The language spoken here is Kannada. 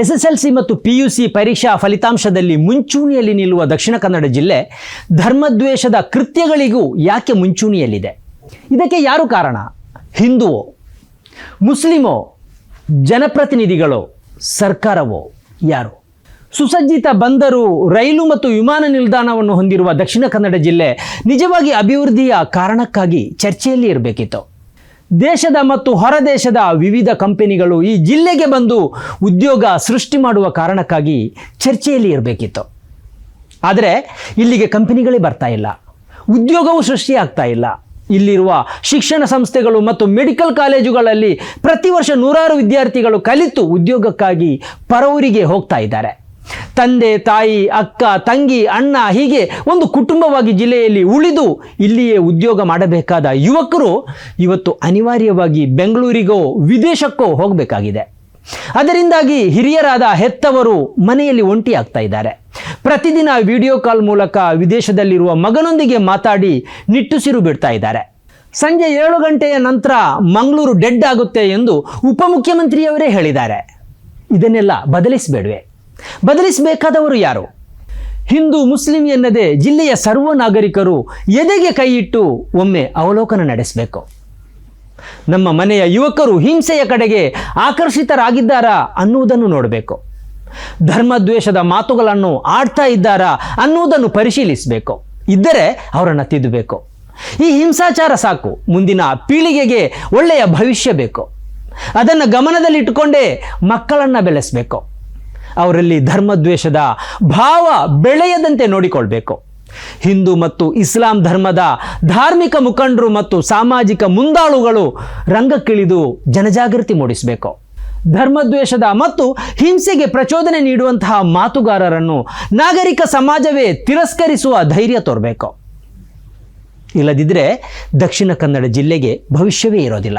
ಎಸ್ ಎಸ್ ಎಲ್ ಸಿ ಮತ್ತು ಪಿ ಯು ಸಿ ಪರೀಕ್ಷಾ ಫಲಿತಾಂಶದಲ್ಲಿ ಮುಂಚೂಣಿಯಲ್ಲಿ ನಿಲ್ಲುವ ದಕ್ಷಿಣ ಕನ್ನಡ ಜಿಲ್ಲೆ ಧರ್ಮದ್ವೇಷದ ಕೃತ್ಯಗಳಿಗೂ ಯಾಕೆ ಮುಂಚೂಣಿಯಲ್ಲಿದೆ? ಇದಕ್ಕೆ ಯಾರು ಕಾರಣ? ಹಿಂದುವೋ? ಮುಸ್ಲಿಮೋ? ಜನಪ್ರತಿನಿಧಿಗಳೋ? ಸರ್ಕಾರವೋ? ಯಾರು? ಸುಸಜ್ಜಿತ ಬಂದರು, ರೈಲು ಮತ್ತು ವಿಮಾನ ನಿಲ್ದಾಣವನ್ನು ಹೊಂದಿರುವ ದಕ್ಷಿಣ ಕನ್ನಡ ಜಿಲ್ಲೆ ನಿಜವಾಗಿ ಅಭಿವೃದ್ಧಿಯ ಕಾರಣಕ್ಕಾಗಿ ಚರ್ಚೆಯಲ್ಲಿ ಇರಬೇಕಿತ್ತು. ದೇಶದ ಮತ್ತು ಹೊರದೇಶದ ವಿವಿಧ ಕಂಪನಿಗಳು ಈ ಜಿಲ್ಲೆಗೆ ಬಂದು ಉದ್ಯೋಗ ಸೃಷ್ಟಿ ಮಾಡುವ ಕಾರಣಕ್ಕಾಗಿ ಚರ್ಚೆಯಲ್ಲಿ ಇರಬೇಕಿತ್ತು. ಆದರೆ ಇಲ್ಲಿಗೆ ಕಂಪನಿಗಳೇ ಬರ್ತಾ ಇಲ್ಲ. ಉದ್ಯೋಗವೂ ಸೃಷ್ಟಿಯಾಗ್ತಾ ಇಲ್ಲ. ಇಲ್ಲಿರುವ ಶಿಕ್ಷಣ ಸಂಸ್ಥೆಗಳು ಮತ್ತು ಮೆಡಿಕಲ್ ಕಾಲೇಜುಗಳಲ್ಲಿ ಪ್ರತಿ ವರ್ಷ ನೂರಾರು ವಿದ್ಯಾರ್ಥಿಗಳು ಕಲಿತು ಉದ್ಯೋಗಕ್ಕಾಗಿ ಪರವೂರಿಗೆ ಹೋಗ್ತಾ ಇದ್ದಾರೆ. ತಂದೆ, ತಾಯಿ, ಅಕ್ಕ, ತಂಗಿ, ಅಣ್ಣ ಹೀಗೆ ಒಂದು ಕುಟುಂಬವಾಗಿ ಜಿಲ್ಲೆಯಲ್ಲಿ ಉಳಿದು ಇಲ್ಲಿಯೇ ಉದ್ಯೋಗ ಮಾಡಬೇಕಾದ ಯುವಕರು ಇವತ್ತು ಅನಿವಾರ್ಯವಾಗಿ ಬೆಂಗಳೂರಿಗೋ, ವಿದೇಶಕ್ಕೋ ಹೋಗಬೇಕಾಗಿದೆ. ಅದರಿಂದಾಗಿ ಹಿರಿಯರಾದ ಹೆತ್ತವರು ಮನೆಯಲ್ಲಿ ಒಂಟಿ ಆಗ್ತಾ ಇದ್ದಾರೆ. ಪ್ರತಿದಿನ ವಿಡಿಯೋ ಕಾಲ್ ಮೂಲಕ ವಿದೇಶದಲ್ಲಿರುವ ಮಗನೊಂದಿಗೆ ಮಾತಾಡಿ ನಿಟ್ಟುಸಿರು ಬಿಡ್ತಾ ಇದ್ದಾರೆ. ಸಂಜೆ ಏಳು ಗಂಟೆಯ ನಂತರ ಮಂಗಳೂರು ಡೆಡ್ ಆಗುತ್ತೆ ಎಂದು ಉಪಮುಖ್ಯಮಂತ್ರಿಯವರೇ ಹೇಳಿದ್ದಾರೆ. ಇದನ್ನೆಲ್ಲ ಬದಲಿಸಬೇಡವೆ. ಬದಲಿಸಬೇಕಾದವರು ಯಾರು? ಹಿಂದೂ, ಮುಸ್ಲಿಂ ಎನ್ನದೇ ಜಿಲ್ಲೆಯ ಸರ್ವ ನಾಗರಿಕರು ಎದೆಗೆ ಕೈಯಿಟ್ಟು ಒಮ್ಮೆ ಅವಲೋಕನ ನಡೆಸಬೇಕು. ನಮ್ಮ ಮನೆಯ ಯುವಕರು ಹಿಂಸೆಯ ಕಡೆಗೆ ಆಕರ್ಷಿತರಾಗಿದ್ದಾರಾ ಅನ್ನುವುದನ್ನು ನೋಡಬೇಕು. ಧರ್ಮದ್ವೇಷದ ಮಾತುಗಳನ್ನು ಆಡ್ತಾ ಇದ್ದಾರಾ ಅನ್ನುವುದನ್ನು ಪರಿಶೀಲಿಸಬೇಕು. ಇದ್ದರೆ ಅವರನ್ನು ತಿದ್ದಬೇಕು. ಈ ಹಿಂಸಾಚಾರ ಸಾಕು. ಮುಂದಿನ ಪೀಳಿಗೆಗೆ ಒಳ್ಳೆಯ ಭವಿಷ್ಯ ಬೇಕು. ಅದನ್ನು ಗಮನದಲ್ಲಿಟ್ಟುಕೊಂಡೇ ಮಕ್ಕಳನ್ನು ಬೆಳೆಸಬೇಕು. ಅವರಲ್ಲಿ ಧರ್ಮದ್ವೇಷದ ಭಾವ ಬೆಳೆಯದಂತೆ ನೋಡಿಕೊಳ್ಬೇಕು. ಹಿಂದೂ ಮತ್ತು ಇಸ್ಲಾಂ ಧರ್ಮದ ಧಾರ್ಮಿಕ ಮುಖಂಡರು ಮತ್ತು ಸಾಮಾಜಿಕ ಮುಂದಾಳುಗಳು ರಂಗಕ್ಕಿಳಿದು ಜನಜಾಗೃತಿ ಮೂಡಿಸಬೇಕು. ಧರ್ಮದ್ವೇಷದ ಮತ್ತು ಹಿಂಸೆಗೆ ಪ್ರಚೋದನೆ ನೀಡುವಂತಹ ಮಾತುಗಾರರನ್ನು ನಾಗರಿಕ ಸಮಾಜವೇ ತಿರಸ್ಕರಿಸುವ ಧೈರ್ಯ ತೋರಬೇಕು. ಇಲ್ಲದಿದ್ದರೆ ದಕ್ಷಿಣ ಕನ್ನಡ ಜಿಲ್ಲೆಗೆ ಭವಿಷ್ಯವೇ ಇರೋದಿಲ್ಲ.